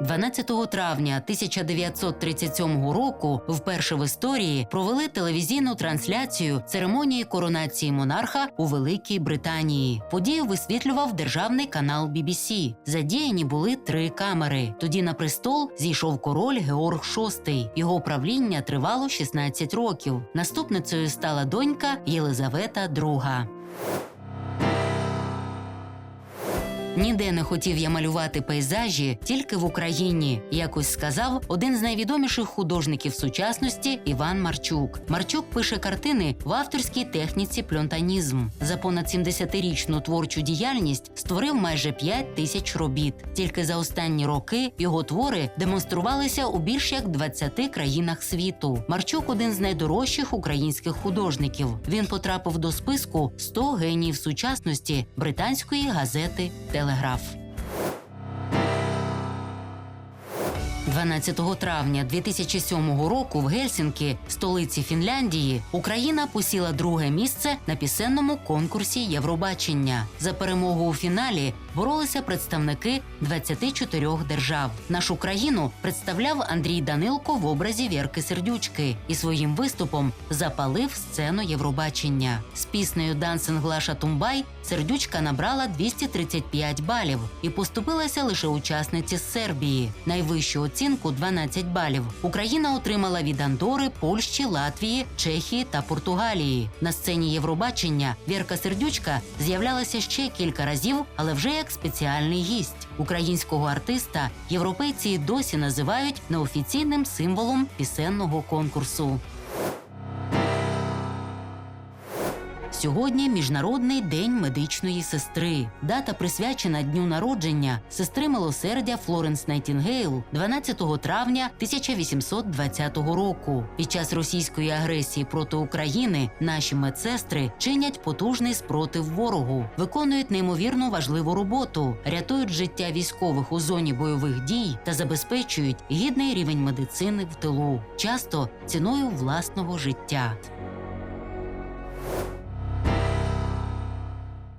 12 травня 1937 року вперше в історії провели телевізійну трансляцію церемонії коронації монарха у Великій Британії. Подію висвітлював державний канал BBC. Задіяні були три камери. Тоді на престол зійшов король Георг VI. Його правління тривало 16 років. Наступницею стала донька Єлизавета II. Ніде не хотів я малювати пейзажі, тільки в Україні. Якось сказав один з найвідоміших художників сучасності Іван Марчук. Марчук пише картини в авторській техніці пльонтанізм. За понад 70-річну творчу діяльність створив майже 5 тисяч робіт. Тільки за останні роки його твори демонструвалися у більш як 20 країнах світу. Марчук один з найдорожчих українських художників. Він потрапив до списку 100 геніїв сучасності британської газети Телеграф. 12 травня 2007 року в Гельсінкі, столиці Фінляндії, Україна посіла друге місце на пісенному конкурсі Євробачення. За перемогу у фіналі боролися представники 24 держав. Нашу країну представляв Андрій Данилко в образі Вірки Сердючки і своїм виступом запалив сцену Євробачення. З піснею Дансинг Лаша Тумбай Сердючка набрала 235 балів і поступилася лише учасниці з Сербії. Найвищу оцінку 12 балів. Україна отримала від Андори, Польщі, Латвії, Чехії та Португалії. На сцені Євробачення Вірка Сердючка з'являлася ще кілька разів, але вже як спеціальний гість. Українського артиста європейці досі називають неофіційним символом пісенного конкурсу. Сьогодні міжнародний день медичної сестри. Дата присвячена дню народження сестри милосердя Флоренс Найтінгейл 12 травня 1820 року. Під час російської агресії проти України наші медсестри чинять потужний спротив ворогу, виконують неймовірно важливу роботу, рятують життя військових у зоні бойових дій та забезпечують гідний рівень медицини в тилу, часто ціною власного життя.